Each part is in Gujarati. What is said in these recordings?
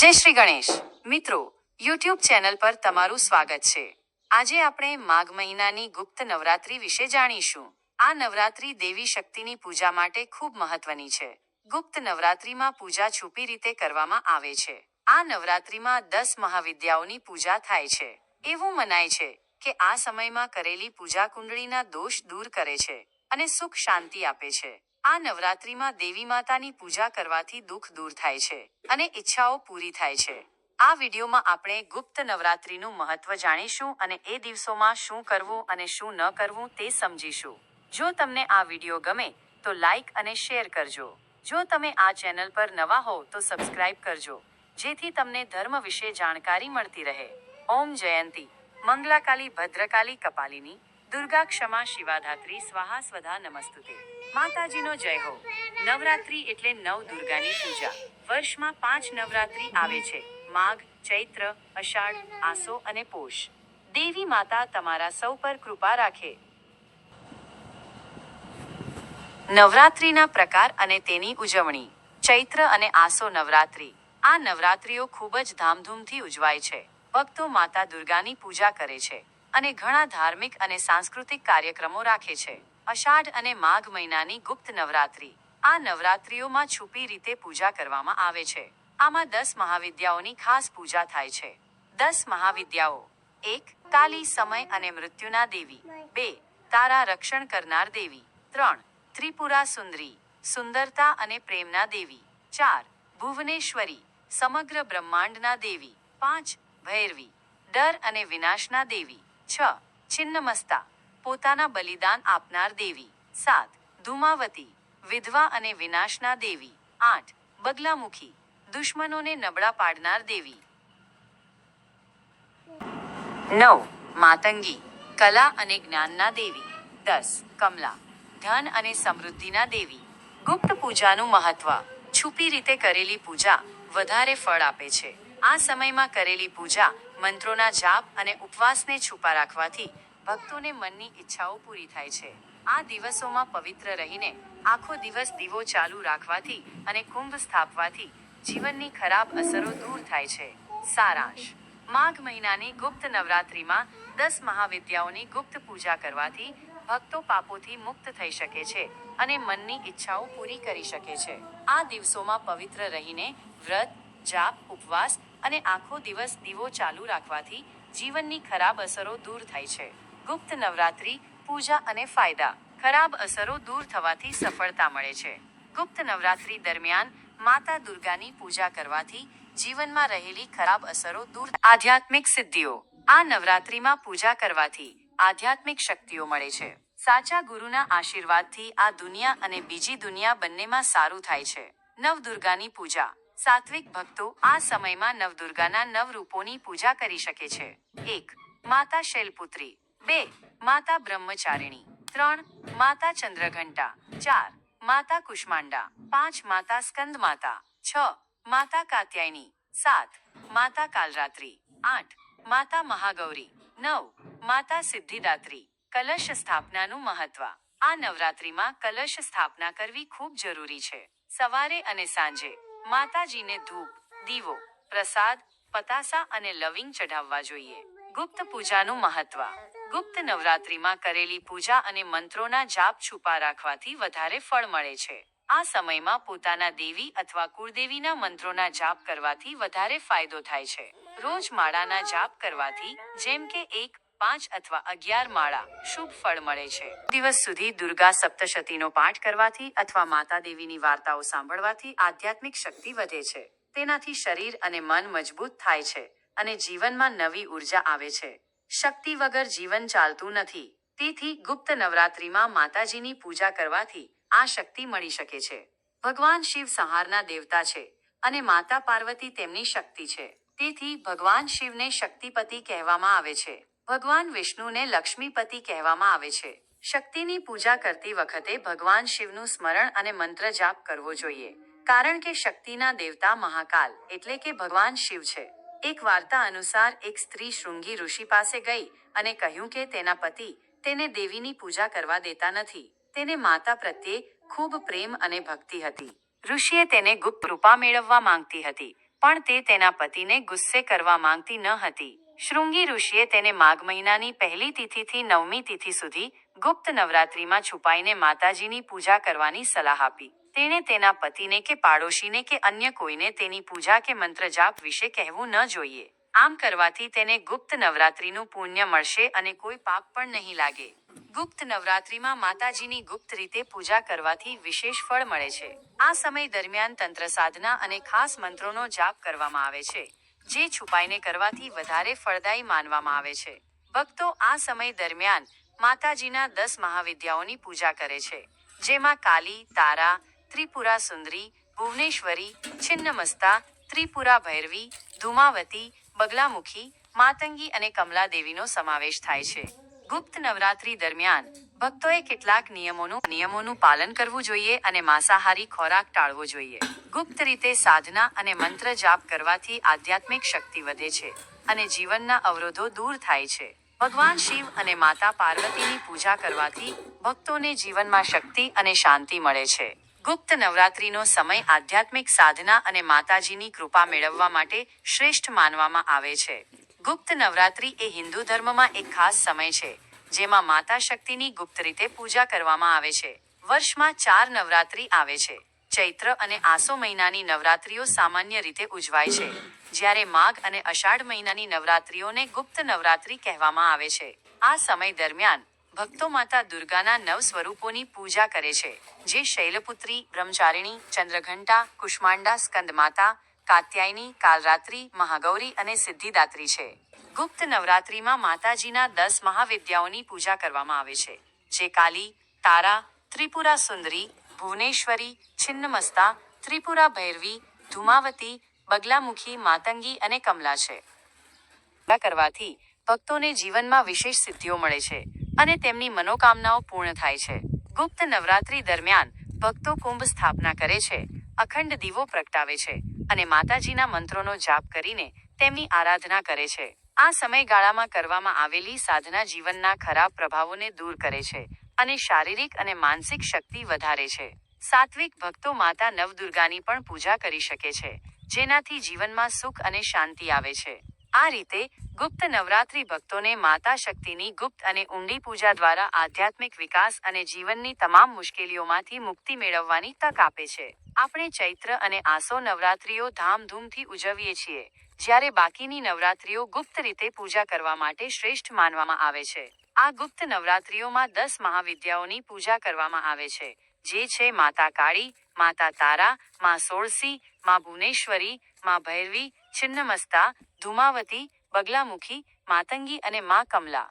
જય શ્રી ગણેશ. મિત્રો યુટ્યુબ ચેનલ પર તમારું સ્વાગત છે. આજે આપણે માઘ મહિનાની ગુપ્ત નવરાત્રી વિશે જાણીશું. આ નવરાત્રી દેવી શક્તિની પૂજા માટે ખૂબ મહત્વની છે. ગુપ્ત નવરાત્રીમાં પૂજા છુપી રીતે કરવામાં આવે છે. આ નવરાત્રીમાં દસ મહાવિદ્યાઓની પૂજા થાય છે. એવું મનાય છે કે આ સમયમાં કરેલી પૂજા કુંડળીના દોષ દૂર કરે છે અને સુખ શાંતિ આપે છે. આ નવરાત્રીમાં દેવી માતાની પૂજા કરવાથી દુઃખ દૂર થાય છે અને ઈચ્છાઓ પૂરી થાય છે. આ વિડીયોમાં આપણે ગુપ્ત નવરાત્રીનું મહત્વ જાણીશું અને એ દિવસોમાં શું કરવું અને શું ન કરવું તે સમજીશું. જો તમને આ વીડિયો ગમે, તો લાઈક અને શેર કરજો. જો તમે આ ચેનલ પર નવા હો તો સબસ્ક્રાઇબ કરજો. જેથી તમને ધર્મ વિશે જાણકારી મળતી રહે. ઓમ જયંતી. મંગલાકાલી, ભદ્રકાલી, કપાલિની. દુર્ગા ક્ષમા શિવાધાત્રી, સ્વાહા સ્વધા નમસ્તુતે. માતાજીનો જય હો. નવરાત્રી એટલે નવ દુર્ગાની પૂજા. વર્ષમાં પાંચ નવરાત્રી આવે છે. માઘ, ચૈત્ર, અષાઢ, આસો અને પોષ. દેવી માતા તમારા સૌ પર કૃપા રાખે. નવરાત્રીના પ્રકાર અને તેની ઉજવણી. ચૈત્ર અને આસો નવરાત્રી. આ નવરાત્રીઓ ખૂબ જ ધામધૂમથી ઉજવાય છે. ભક્તો માતા દુર્ગાની પૂજા કરે છે. અને ઘણા ધાર્મિક અને સાંસ્કૃતિક કાર્યક્રમો રાખે છે. અષાઢ અને માઘ મહિનાની ગુપ્ત નવરાત્રી. આ નવરાત્રીઓમાં છુપી રીતે પૂજા કરવામાં આવે છે. આમાં દસ મહાવિદ્યાઓની ખાસ પૂજા થાય છે. દસ મહાવિદ્યાઓ. એક, કાલી, સમય અને મૃત્યુના દેવી. બે, તારા રક્ષણ કરનાર દેવી. ત્રણ, ત્રિપુરા સુંદરી. સુંદરતા અને પ્રેમના દેવી. ચાર, ભુવનેશ્વરી. સમગ્ર બ્રહ્માંડના દેવી. પાંચ, ભૈરવી. ડર અને વિનાશના દેવી. છ. છિન્નમસ્તા. પોતાના બલિદાન આપનાર દેવી. સાત. ધુમાવતી. વિધવા અને વિનાશના દેવી. આઠ. બગલામુખી. દુશ્મનોને નબળા પાડનાર દેવી. નવ. માતંગી. કલા અને જ્ઞાનના દેવી. દસ. કમલા. ધન અને સમૃદ્ધિના દેવી. ગુપ્ત પૂજાનું મહત્વ. છુપી રીતે કરેલી પૂજા વધારે ફળ આપે છે. આ સમયમાં કરેલી પૂજા મંત્રોના જાપ અને ઉપવાસને છુપા રાખવાથી ભક્તોને મનની ઈચ્છાઓ પૂરી થાય છે. આ દિવસોમાં પવિત્ર રહીને આખો દિવસ દીવો ચાલુ રાખવાથી અને કુંભ સ્થાપવાથી જીવનની ખરાબ અસરો દૂર થાય છે. સારાંશ. માઘ મહિનાની ગુપ્ત નવરાત્રીમાં દસ મહાવિદ્યાઓની ગુપ્ત પૂજા કરવાથી ભક્તો પાપોથી મુક્ત થઈ શકે છે અને મનની ઈચ્છાઓ પૂરી કરી શકે છે. આ દિવસોમાં પવિત્ર રહીને વ્રત, જાપ, ઉપવાસ અને આખો દિવસ દીવો ચાલુ રાખવાથી જીવનની ખરાબ અસરો દૂર થાય છે. ગુપ્ત નવરાત્રી, પૂજા અને ફાયદા ખરાબ અસરો દૂર થવાથી સફળતા મળે છે. ગુપ્ત નવરાત્રી દરમિયાન માતા દુર્ગાની પૂજા કરવાથી જીવનમાં રહેલી ખરાબ અસરો દૂર આધ્યાત્મિક સિદ્ધિઓ. આ નવરાત્રીમાં પૂજા કરવાથી આધ્યાત્મિક શક્તિઓ મળે છે. સાચા ગુરુના આશીર્વાદથી આ દુનિયા અને બીજી દુનિયા બંનેમાં સારું થાય છે. નવદુર્ગાની પૂજા. સાત્વિક ભક્તો આ સમયમાં નવદુર્ગાના નવ રૂપોની પૂજા કરી શકે છે. એક, માતા શૈલપુત્રી. બે, માતા બ્રહ્મચારિણી. ત્રણ, માતા ચંદ્રઘંટા. ચાર, માતા કુષ્માંડા. પાંચ, માતા સ્કંદ માતા છ, માતા કાત્યાયની. સાત, માતા કાલરાત્રી. આઠ, માતા મહાગૌરી. નવ, માતા સિદ્ધિદાત્રી. કલશ સ્થાપનાનું મહત્વ. આ નવરાત્રીમાં કલશ સ્થાપના કરવી ખૂબ જરૂરી છે. સવારે અને સાંજે માતાજીને ધૂપ, દીવો, પ્રસાદ, પતાસા અને લવિંગ ચઢાવવા જોઈએ. ગુપ્ત પૂજાનું મહત્વ. ગુપ્ત નવરાત્રીમાં કરેલી પૂજા અને મંત્રોના જાપ છુપા રાખવાથી વધારે ફળ મળે છે. આ સમયમાં પોતાના દેવી અથવા કુળદેવીના મંત્રોના જાપ કરવાથી વધારે ફાયદો થાય છે. રોજ માળાના જાપ કરવાથી, જેમ કે એક પાંચ અથવા અગિયાર માળા શુભ ફળ મળે છે. દિવસ સુધી દુર્ગા સપ્તશતીનો પાઠ કરવાથી અથવા માતા દેવીની વાર્તાઓ સાંભળવાથી આધ્યાત્મિક શક્તિ વધે છે. તેનાથી શરીર અને મન મજબૂત થાય છે અને જીવનમાં નવી ઊર્જા આવે છે. શક્તિ વગર જીવન ચાલતું નથી. તેથી ગુપ્ત નવરાત્રીમાં માતાજીની પૂજા કરવાથી આ શક્તિ મળી શકે છે. ભગવાન શિવ સંહારના દેવતા છે અને માતા પાર્વતી તેમની શક્તિ છે. તેથી ભગવાન શિવને શક્તિપતિ કહેવામાં આવે છે. ભગવાન વિષ્ણુને લક્ષ્મીપતિ કહેવામાં આવે છે. શક્તિની પૂજા કરતી વખતે ભગવાન શિવનું સ્મરણ અને મંત્ર જાપ કરવો જોઈએ. કારણ કે શક્તિના દેવતા મહાકાલ એટલે કે ભગવાન શિવ છે. એક વાર્તા અનુસાર એક સ્ત્રી શૃંગી ઋષિ પાસે ગઈ અને કહ્યું કે તેના પતિ તેને દેવીની પૂજા કરવા દેતા નથી. તેને માતા પ્રત્યે ખૂબ પ્રેમ અને ભક્તિ હતી. ઋષિએ તેને ગુપ્ત કૃપા મેળવવા માંગતી હતી, પણ તે તેના પતિને ગુસ્સે કરવા માંગતી ન હતી. શૃંગી ઋષિએ તેને માઘ મહિનાની પહેલી તિથિથી નવમી તિથિ સુધી ગુપ્ત નવરાત્રિમાં છુપાઈને માતાજીની પૂજા કરવાની સલાહ આપી. તેણે તેના પતિને કે પાડોશીને કે અન્ય કોઈને તેની પૂજા કે મંત્ર જાપ વિશે કહેવું ન જોઈએ. આમ કરવાથી તેને ગુપ્ત નવરાત્રિનું પુણ્ય મળશે અને કોઈ પાપ પણ નહીં લાગે. ગુપ્ત નવરાત્રિમાં માતાજીની ગુપ્ત રીતે પૂજા કરવાથી વિશેષ ફળ મળે છે. આ સમય દરમિયાન તંત્ર સાધના અને ખાસ મંત્રોનો જાપ કરવામાં આવે છે. જે છુપાઈને કરવાથી વધારે ફળદાયી માનવામાં આવે છે. ભક્તો આ સમય દરમિયાન માતાજીના દસ મહાવિદ્યાઓની પૂજા કરે છે. જેમાં કાલી, તારા, ત્રિપુરા સુંદરી, ભુવનેશ્વરી, છિન્નમસ્તા, ત્રિપુરા ભૈરવી, ધુમાવતી, બગલામુખી, માતંગી અને કમલા દેવીનો સમાવેશ થાય છે. ગુપ્ત નવરાત્રી દરમિયાન ભક્તોએ કેટલાક નિયમોનું નિયમોનું પાલન કરવું જોઈએ અને માંસાહારી ખોરાક ટાળવો જોઈએ. ગુપ્ત રીતે સાધના અને મંત્ર જાપ કરવાથી આધ્યાત્મિક શક્તિ વધે છે અને જીવનના અવરોધો દૂર થાય છે. ભગવાન શિવ અને માતા પાર્વતીની પૂજા કરવાથી ભક્તોને જીવનમાં શક્તિ અને શાંતિ મળે છે. ગુપ્ત નવરાત્રીનો સમય આધ્યાત્મિક સાધના અને માતાજીની કૃપા મેળવવા માટે શ્રેષ્ઠ માનવામાં આવે છે. ગુપ્ત નવરાત્રી એ હિન્દુ ધર્મમાં એક ખાસ સમય છે. જેમાં માતા શક્તિની ગુપ્ત રીતે પૂજા કરવામાં આવે છે. વર્ષમાં ચાર નવરાત્રી આવે છે. ચૈત્ર અને આસો મહિનાની નવરાત્રીઓ સામાન્ય રીતે ઉજવાય છે. જ્યારે માઘ અને અષાઢ મહિનાની નવરાત્રીઓને ગુપ્ત નવરાત્રી કહેવામાં આવે છે. આ સમય દરમિયાન ભક્તો માતા દુર્ગાના નવ સ્વરૂપોની પૂજા કરે છે. જે શૈલપુત્રી, બ્રહ્મચારિણી, ચંદ્રઘંટા, કુષ્માંડા, સ્કંદમાતા કાત્યાયની, કાલરાત્રી, મહાગૌરી અને સિદ્ધિદાત્રી છે. ગુપ્ત નવરાત્રીમાં માતાજીના દસ મહાવિદ્યાઓની પૂજા કરવામાં આવે છે. જે કાલી, તારા, ત્રિપુરા સુંદરી, ભુવનેશ્વરી, છિન્નમસ્તા, ત્રિપુરા ભૈરવી, ધુમાવતી, બગલામુખી, માતંગી અને કમલા છે. કરવાથી ભક્તોને જીવનમાં વિશેષ સિદ્ધિઓ મળે છે અને તેમની મનોકામનાઓ પૂર્ણ થાય છે. ગુપ્ત નવરાત્રી દરમિયાન ભક્તો કુંભ સ્થાપના કરે છે, અખંડ દીવો પ્રગટાવે છે અને માતાજીના મંત્રોનો જાપ કરીને તેમની આરાધના કરે છે. આ સમયગાળામાં કરવામાં આવેલી સાધના જીવનના ખરાબ પ્રભાવોને દૂર કરે છે અને શારીરિક અને માનસિક શક્તિ વધારે છે. સાત્વિક ભક્તો માતા નવદુર્ગાની પણ પૂજા કરી શકે છે, જેનાથી જીવનમાં સુખ અને શાંતિ આવે છે. આ રીતે ગુપ્ત નવરાત્રી ભક્તોને માતા શક્તિની ગુપ્ત અને ઊંડી પૂજા દ્વારા આધ્યાત્મિક વિકાસ અને જીવનની તમામ મુશ્કેલીઓમાંથી મુક્તિ મેળવવાની તક આપે છે. આપણે ચૈત્ર અને આસો નવરાત્રીઓ ધામધૂમથી ઉજવીએ છીએ, જ્યારે બાકીની નવરાત્રીઓ ગુપ્ત રીતે પૂજા કરવા માટે શ્રેષ્ઠ માનવામાં આવે છે. આ ગુપ્ત નવરાત્રીઓમાં દસ મહાવિદ્યાઓની પૂજા કરવામાં આવે છે, જે છે માતા કાળી, માતા તારા, માં સોળસી, માં ભુવનેશ્વરી, માં ભૈરવી, છિન્નમસ્તા, ધુમાવતી, બગલામુખી, માતંગી અને માં કમલા.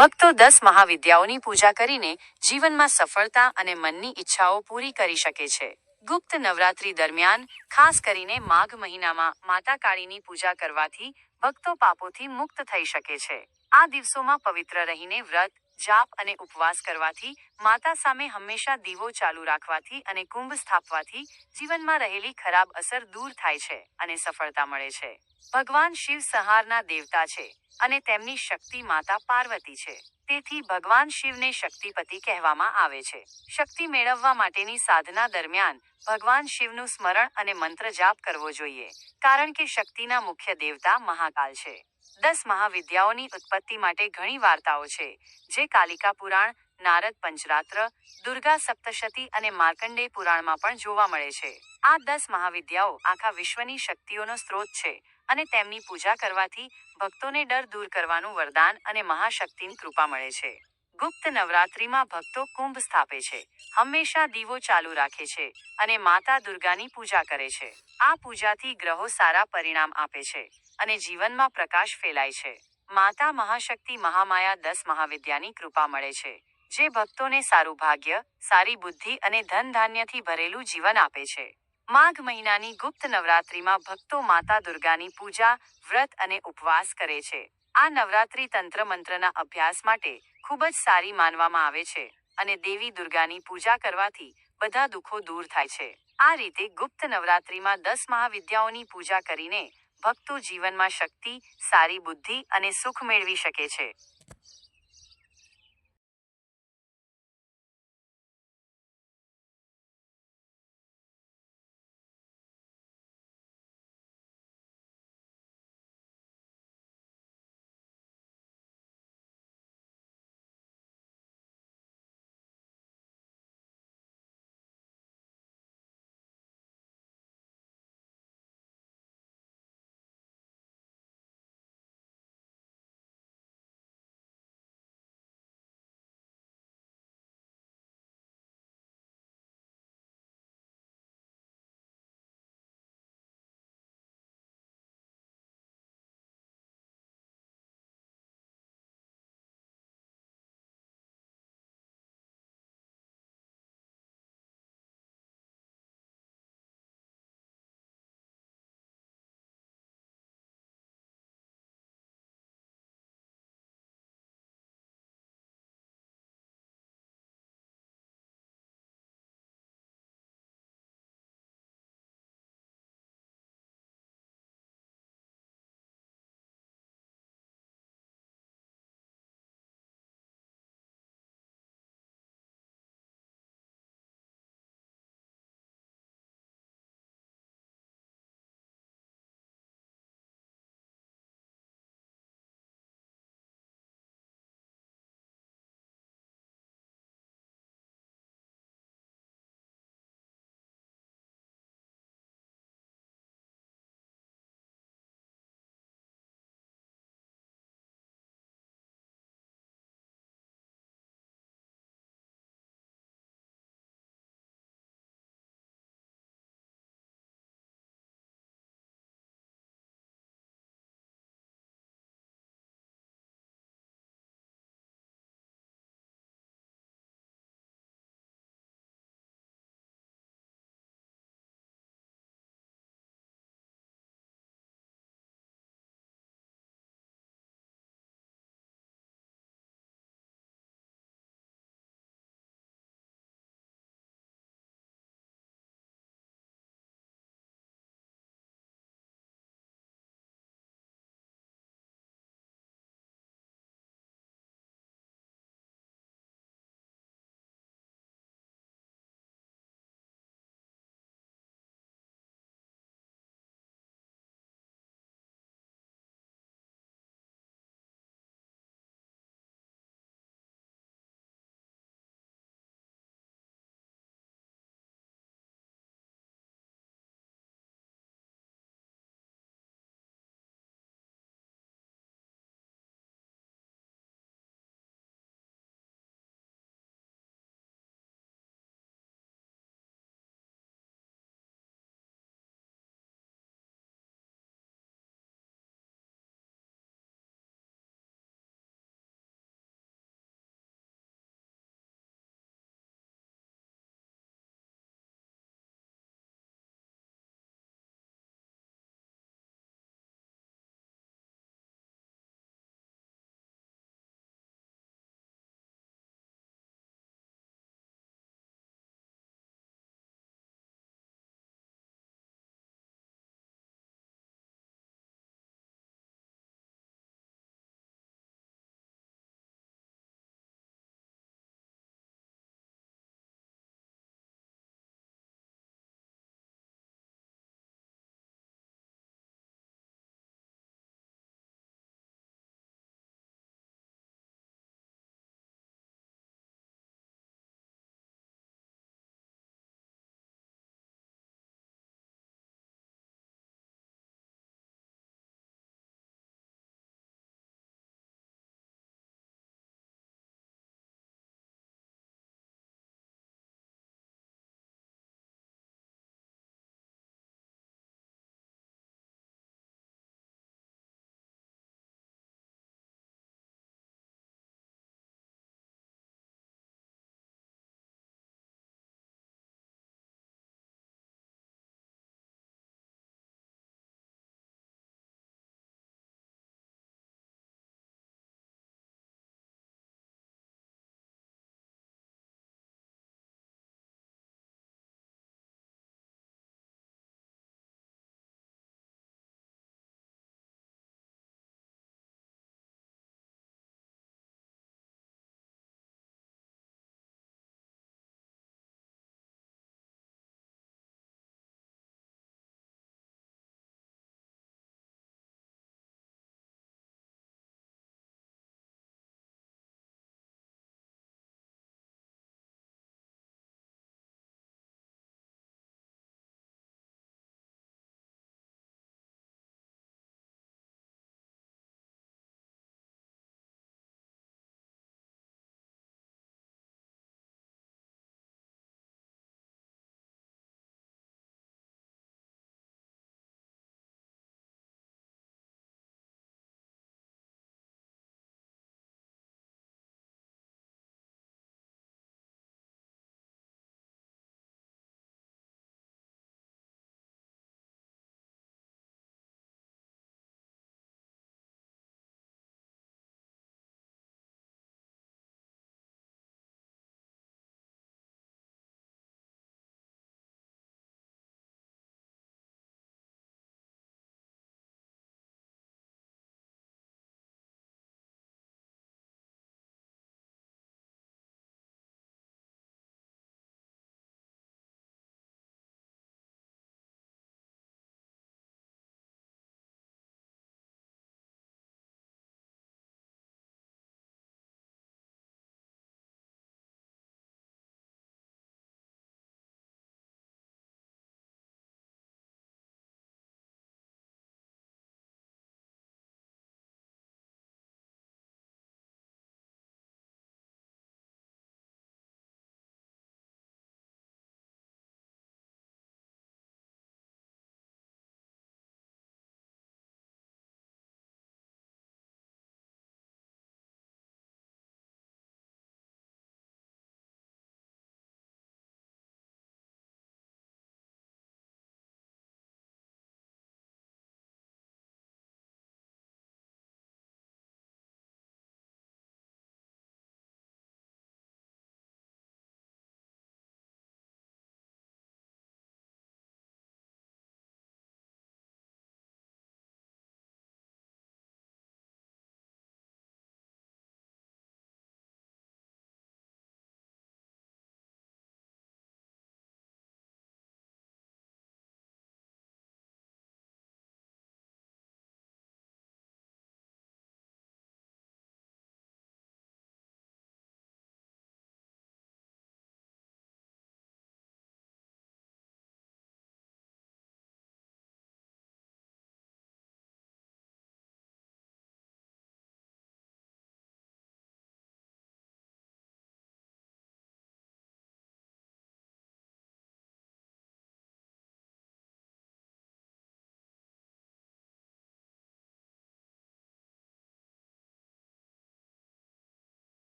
ભક્તો દસ મહાવિદ્યાઓની પૂજા કરીને જીવનમાં સફળતા અને મનની ઈચ્છાઓ પૂરી કરી શકે છે. ગુપ્ત નવરાત્રી દરમિયાન ખાસ કરીને માઘ મહિનામાં માતા કાળીની પૂજા કરવાથી ભક્તો પાપોથી મુક્ત થઈ શકે છે. આ દિવસોમાં પવિત્ર રહીને વ્રત જાપ અને ઉપવાસ કરવાથી, માતા સામે હંમેશા દીવો ચાલુ રાખવાથી અને કુંભ સ્થાપવાથી જીવનમાં રહેલી ખરાબ અસર દૂર થાય છે અને સફળતા મળે છે. ભગવાન શિવ સંહારના દેવતા છે અને તેમની શક્તિ માતા પાર્વતી છે. તેથી ભગવાન શિવને શક્તિપતિ કહેવામાં આવે છે. શક્તિ મેળવવા માટેની સાધના દરમિયાન ભગવાન શિવનું સ્મરણ અને મંત્ર જાપ કરવો જોઈએ, કારણ કે શક્તિના મુખ્ય દેવતા મહાકાલ છે. દસ મહાવિદ્યાઓની ઉત્પત્તિ માટે ઘણી વાર્તાઓ છે. જે કાલિકા પુરાણ, નારદ પંચરાત્ર, દુર્ગા સપ્તશતી અને માર્કંડેય પુરાણમાં પણ જોવા મળે છે. આ દસ મહાવિદ્યાઓ આખા વિશ્વની શક્તિઓનો સ્ત્રોત છે અને તેમની પૂજા કરવાથી ભક્તોને ડર દૂર કરવાનું વરદાન અને મહાશક્તિની કૃપા મળે છે. ગુપ્ત નવરાત્રિમાં ભક્તો કુંભ સ્થાપે છે, હંમેશા દીવો ચાલુ રાખે છે અને માતા દુર્ગાની પૂજા કરે છે. આ પૂજાથી ગ્રહો સારા પરિણામ આપે છે. અને જીવનમાં પ્રકાશ ફેલાય છે. માતા મહાશક્તિ મહામાયા દસ મહાવિદ્યાની કૃપા મળે છે, જે ભક્તોને સારું ભાગ્ય, સારી બુદ્ધિ અને ધન ધાન્યથી ભરેલું જીવન આપે છે. માઘ મહિનાની ગુપ્ત નવરાત્રીમાં ભક્તો માતા દુર્ગાની પૂજા, વ્રત અને ઉપવાસ કરે છે. આ નવરાત્રી તંત્ર મંત્રના અભ્યાસ માટે ખૂબ જ સારી માનવામાં આવે છે અને દેવી દુર્ગાની પૂજા કરવાથી બધા દુઃખો દૂર થાય છે. આ રીતે ગુપ્ત નવરાત્રીમાં દસ મહાવિદ્યાઓની પૂજા કરીને ભક્તો જીવનમાં શક્તિ સારી બુદ્ધિ અને સુખ મેળવી શકે છે.